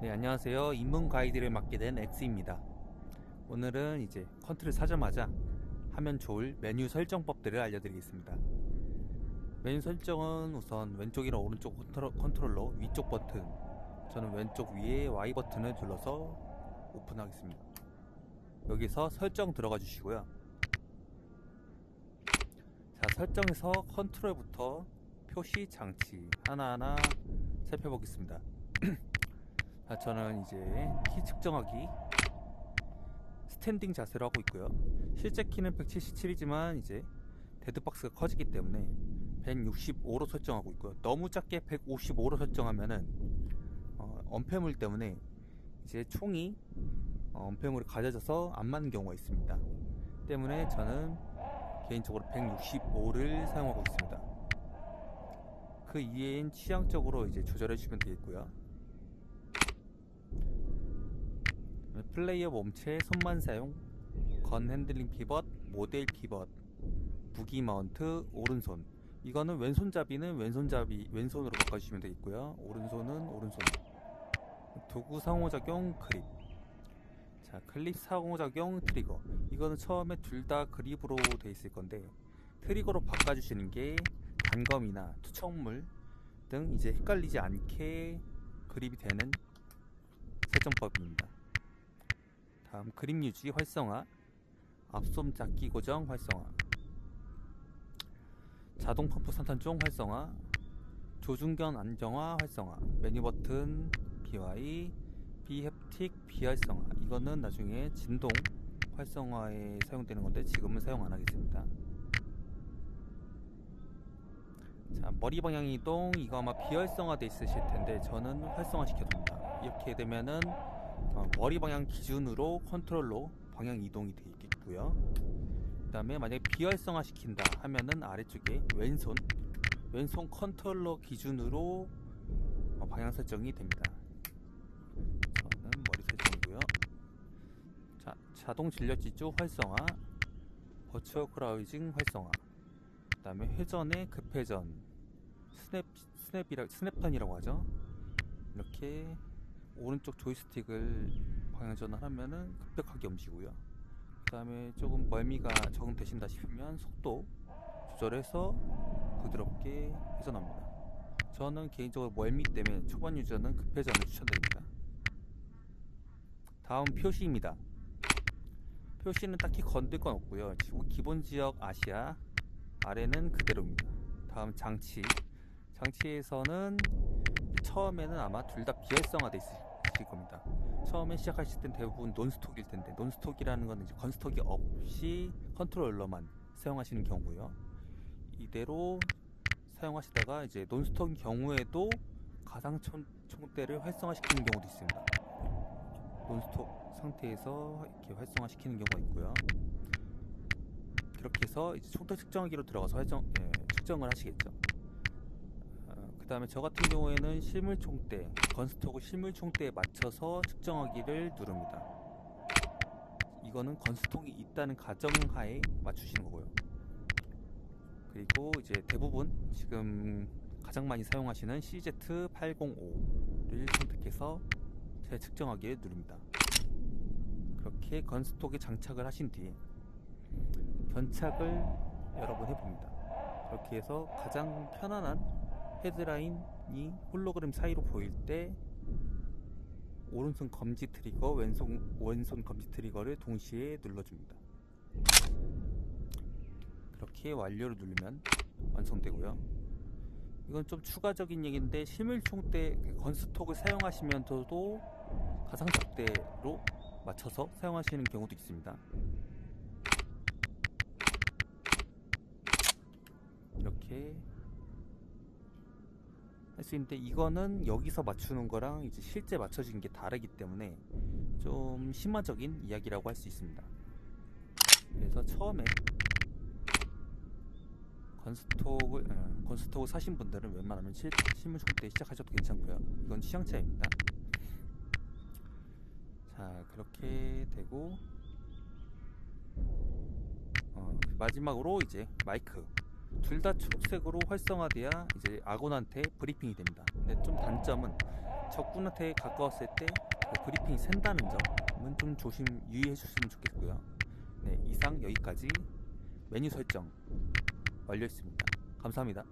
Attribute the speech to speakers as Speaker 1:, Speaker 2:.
Speaker 1: 네, 안녕하세요. 입문 가이드를 맡게 된 X입니다. 오늘은 이제 컨트롤 사자마자 하면 좋을 메뉴 설정법들을 알려드리겠습니다. 메뉴 설정은 우선 왼쪽이랑 오른쪽 컨트롤, 컨트롤러 위쪽 버튼 저는 왼쪽 위에 Y 버튼을 눌러서 오픈하겠습니다. 여기서 설정 들어가 주시고요. 자, 설정에서 컨트롤부터 표시 장치 하나하나 살펴보겠습니다. 자, 저는 이제 키 측정하기 스탠딩 자세로 하고 있고요. 실제 키는 177이지만 이제 데드박스가 커지기 때문에 165로 설정하고 있고요. 너무 작게 155로 설정하면은 어, 언패물 때문에 이제 총이 어, 언패물이 가려져서 안 맞는 경우가 있습니다. 때문에 저는 개인적으로 165를 사용하고 있습니다. 그 이외엔 취향적으로 이제 조절해 주시면 되겠고요. 플레이어 몸체 손만 사용, 건 핸들링 피벗, 모델 피벗, 무기 마운트, 오른손. 이거는 왼손잡이는 왼손잡이, 왼손으로 바꿔주시면 되겠고요. 오른손은 오른손. 도구 상호작용 그립. 자, 클립 상호작용 트리거. 이거는 처음에 둘 다 그립으로 돼 있을 건데, 트리거로 바꿔주시는 게 단검이나 투척물 등 이제 헷갈리지 않게 그립이 되는 설정법입니다. 다음 그림 유지 활성화 앞솜 잡기 고정 활성화 자동 펌프 산탄종 활성화 조준견 안정화 활성화 메뉴 버튼 BY 비햅틱 비활성화 이거는 나중에 진동 활성화에 사용되는 건데 지금은 사용 안 하겠습니다 자 머리 방향 이동 이거 아마 비활성화 돼 있으실 텐데 저는 활성화 시켜둡니다 이렇게 되면은 어, 머리 방향 기준으로 컨트롤로 방향 이동이 되어 있겠고요. 그 다음에 만약에 비활성화 시킨다 하면은 아래쪽에 왼손 왼손 컨트롤러 기준으로 어, 방향 설정이 됩니다. 저는 머리 설정이고요. 자, 자동 진력 지주 활성화, 버추얼 크라우징 활성화, 그 다음에 회전의 급회전, 스냅 스냅이라 스냅판이라고 하죠. 이렇게 오른쪽 조이스틱을 방향 전환하면은 급격하게 움직이고요. 그 다음에 조금 멀미가 적응되신다 싶으면 속도 조절해서 부드럽게 회전합니다. 저는 개인적으로 멀미 때문에 초반 유저는 급회전을 추천드립니다. 다음 표시입니다. 표시는 딱히 건들 건 없고요. 기본 지역 아시아 아래는 그대로입니다. 다음 장치 장치에서는 처음에는 아마 둘 다 비활성화돼 있을 겁니다. 처음에 시작하실 땐 대부분 논스톡일 텐데 논스톡이라는 건 이제 건스톡이 없이 컨트롤러만 사용하시는 경우고요. 이대로 사용하시다가 이제 논스톡 경우에도 가상 총대를 활성화시키는 경우도 있습니다. 논스톡 상태에서 이렇게 활성화시키는 경우가 있고요. 그렇게 해서 이제 총대 측정기로 들어가서 활정, 예, 측정을 하시겠죠. 그 다음에 저 같은 경우에는 실물총대, 건스톡을 실물총대에 맞춰서 측정하기를 누릅니다. 이거는 건스톡이 있다는 가정하에 맞추시는 거고요. 그리고 이제 대부분 지금 가장 많이 사용하시는 CZ805를 선택해서 재측정하기를 누릅니다. 그렇게 건스톡에 장착을 하신 뒤에 견착을 여러 번 해봅니다. 그렇게 해서 가장 편안한 헤드라인이 홀로그램 사이로 보일 때 오른손 검지 트리거, 왼손, 왼손 검지 트리거를 동시에 눌러줍니다. 그렇게 완료를 누르면 완성되고요. 이건 좀 추가적인 얘기인데 실물총대 건스톡을 사용하시면서도 가상적대로 맞춰서 사용하시는 경우도 있습니다. 이렇게 할 수 있는데 이거는 여기서 맞추는 거랑 이제 실제 맞춰진 게 다르기 때문에 좀 심화적인 이야기라고 할 수 있습니다. 그래서 처음에 건스톡을 어, 건스톡을 사신 분들은 웬만하면 실, 실물 총대 시작하셔도 괜찮고요. 이건 취향 차이입니다. 자 그렇게 되고 어, 마지막으로 이제 마이크 둘 다 초록색으로 활성화돼야 이제 아군한테 브리핑이 됩니다. 근데 좀 단점은 적군한테 가까웠을 때그 브리핑이 샌다는 점은 좀 조심 유의해 주시면 좋겠고요. 네, 이상 여기까지 메뉴 설정 완료했습니다. 감사합니다.